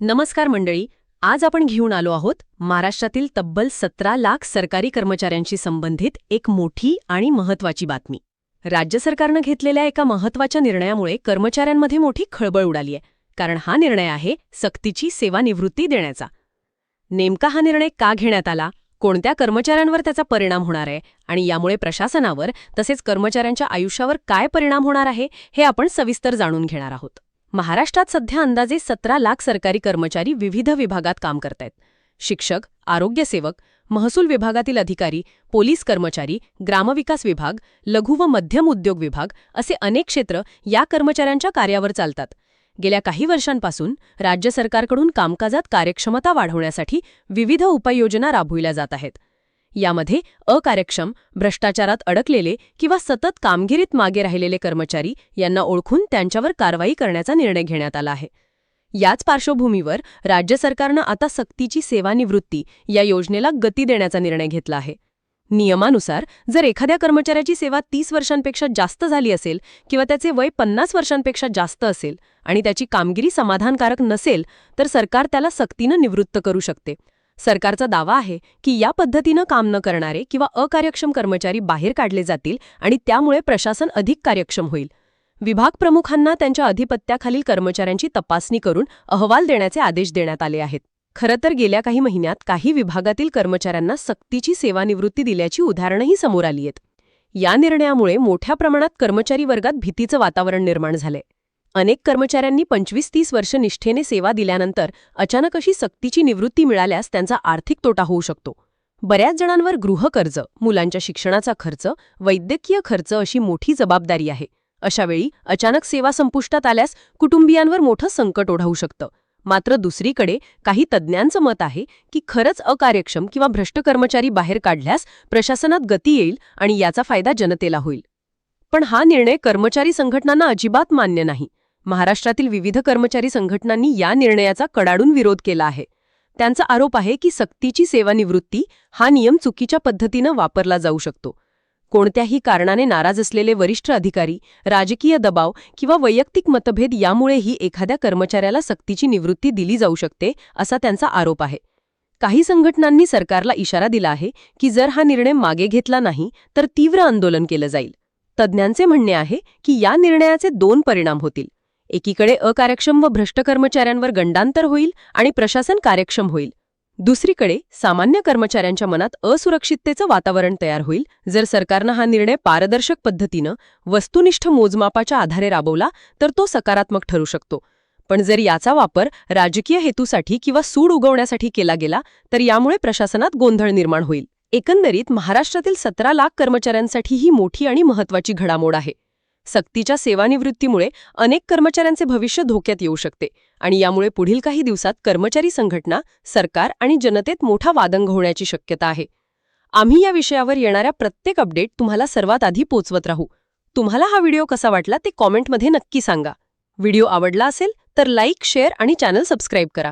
नमस्कार मंडळी आज आपण घेऊन आलो आहोत महाराष्ट्रातील तब्बल सतरा लाख सरकारी कर्मचाऱ्यांशी संबंधित एक मोठी आणि महत्वाची बातमी. राज्य सरकारनं घेतलेल्या एका महत्त्वाच्या निर्णयामुळे कर्मचाऱ्यांमध्ये मोठी खळबळ उडाली आहे कारण हा निर्णय आहे सक्तीची सेवानिवृत्ती देण्याचा. नेमका हा निर्णय का घेण्यात आला कोणत्या कर्मचाऱ्यांवर त्याचा परिणाम होणार आहे आणि यामुळे प्रशासनावर तसेच कर्मचाऱ्यांच्या आयुष्यावर काय परिणाम होणार आहे हे आपण सविस्तर जाणून घेणार आहोत. महाराष्ट्रात सध्या अंदाजे सतरा लाख सरकारी कर्मचारी विविध विभागात काम करतायत. शिक्षक आरोग्यसेवक महसूल विभागातील अधिकारी पोलीस कर्मचारी ग्रामविकास विभाग लघु व मध्यम उद्योग विभाग असे अनेक क्षेत्र या कर्मचाऱ्यांच्या कार्यावर चालतात. गेल्या काही वर्षांपासून राज्य सरकारकडून कामकाजात कार्यक्षमता वाढवण्यासाठी विविध उपाययोजना राबविल्या जात आहेत. यामध्ये अकार्यक्षम भ्रष्टाचारात अडकलेले किंवा सतत कामगिरीत मागे राहिलेले कर्मचारी यांना ओळखून त्यांच्यावर कारवाई करण्याचा निर्णय घेण्यात आला आहे. याच पार्श्वभूमीवर राज्य सरकारनं आता सक्तीची सेवानिवृत्ती या योजनेला गती देण्याचा निर्णय घेतला आहे. नियमानुसार जर एखाद्या कर्मचाऱ्याची सेवा तीस वर्षांपेक्षा जास्त झाली असेल किंवा त्याचे वय पन्नास वर्षांपेक्षा जास्त असेल आणि त्याची कामगिरी समाधानकारक नसेल तर सरकार त्याला सक्तीनं निवृत्त करू शकते. सरकारचा दावा आहे की या पद्धतीनं काम न करणारे किंवा अकार्यक्षम कर्मचारी बाहेर काढले जातील आणि त्यामुळे प्रशासन अधिक कार्यक्षम होईल. विभाग प्रमुखांना त्यांच्या अधिपत्याखालील कर्मचाऱ्यांची तपासणी करून अहवाल देण्याचे आदेश देण्यात आले आहेत. खरं तर गेल्या काही महिन्यात काही विभागातील कर्मचाऱ्यांना सक्तीची सेवानिवृत्ती दिल्याची उदाहरणंही समोर आली आहेत. या निर्णयामुळे मोठ्या प्रमाणात कर्मचारी वर्गात भीतीचं वातावरण निर्माण झालंय. अनेक कर्मचाऱ्यांनी पंचवीस तीस वर्ष निष्ठेने सेवा दिल्यानंतर अचानक अशी सक्तीची निवृत्ती मिळाल्यास त्यांचा आर्थिक तोटा होऊ शकतो. बऱ्याच जणांवर गृहकर्ज मुलांच्या शिक्षणाचा खर्च वैद्यकीय खर्च अशी मोठी जबाबदारी आहे. अशावेळी अचानक सेवा संपुष्टात आल्यास कुटुंबियांवर मोठं संकट ओढवू शकतं. मात्र दुसरीकडे काही तज्ज्ञांचं मत आहे की खरंच अकार्यक्षम किंवा भ्रष्ट कर्मचारी बाहेर काढल्यास प्रशासनात गती येईल आणि याचा फायदा जनतेला होईल. पण हा निर्णय कर्मचारी संघटनांना अजिबात मान्य नाही. महाराष्ट्रातील विविध कर्मचारी संघटनांनी या निर्णयाचा कडाडून विरोध केला आहे. त्यांचा आरोप आहे की सक्तीची सेवानिवृत्ती हा नियम चुकीच्या पद्धतीनं वापरला जाऊ शकतो. कोणत्याही कारणाने नाराज असलेले वरिष्ठ अधिकारी राजकीय दबाव किंवा वैयक्तिक मतभेद यामुळेही एखाद्या कर्मचाऱ्याला सक्तीची निवृत्ती दिली जाऊ शकते असा त्यांचा आरोप आहे. काही संघटनांनी सरकारला इशारा दिला आहे की जर हा निर्णय मागे घेतला नाही तर तीव्र आंदोलन केलं जाईल. तज्ज्ञांचे म्हणणे आहे की या निर्णयाचे दोन परिणाम होतील. एकीकडे अकार्यक्षम व भ्रष्ट कर्मचाऱ्यांवर गंडांतर होईल आणि प्रशासन कार्यक्षम होईल. दुसरीकडे सामान्य कर्मचाऱ्यांच्या मनात असुरक्षिततेचं वातावरण तयार होईल. जर सरकारनं हा निर्णय पारदर्शक पद्धतीनं वस्तुनिष्ठ मोजमापाच्या आधारे राबवला तर तो सकारात्मक ठरू शकतो. पण जर याचा वापर राजकीय हेतूसाठी किंवा सूड उगवण्यासाठी केला गेला तर यामुळे प्रशासनात गोंधळ निर्माण होईल. एकंदरीत महाराष्ट्रातील सतरा लाख कर्मचाऱ्यांसाठी ही मोठी आणि महत्वाची घडामोड आहे. सक्तीच्या सेवानिवृत्तीमुळे अनेक कर्मचाऱ्यांचे भविष्य धोक्यात येऊ शकते आणि यामुळे पुढील काही दिवसात कर्मचारी संघटना सरकार आणि जनतेत मोठा वादंग होण्याची शक्यता आहे. आम्ही या विषयावर येणाऱ्या प्रत्येक अपडेट तुम्हाला सर्वात आधी पोचवत राहू. तुम्हाला हा व्हिडिओ कसा वाटला ते कॉमेंटमध्ये नक्की सांगा. व्हिडिओ आवडला असेल तर लाईक शेअर आणि चॅनल सबस्क्राईब करा.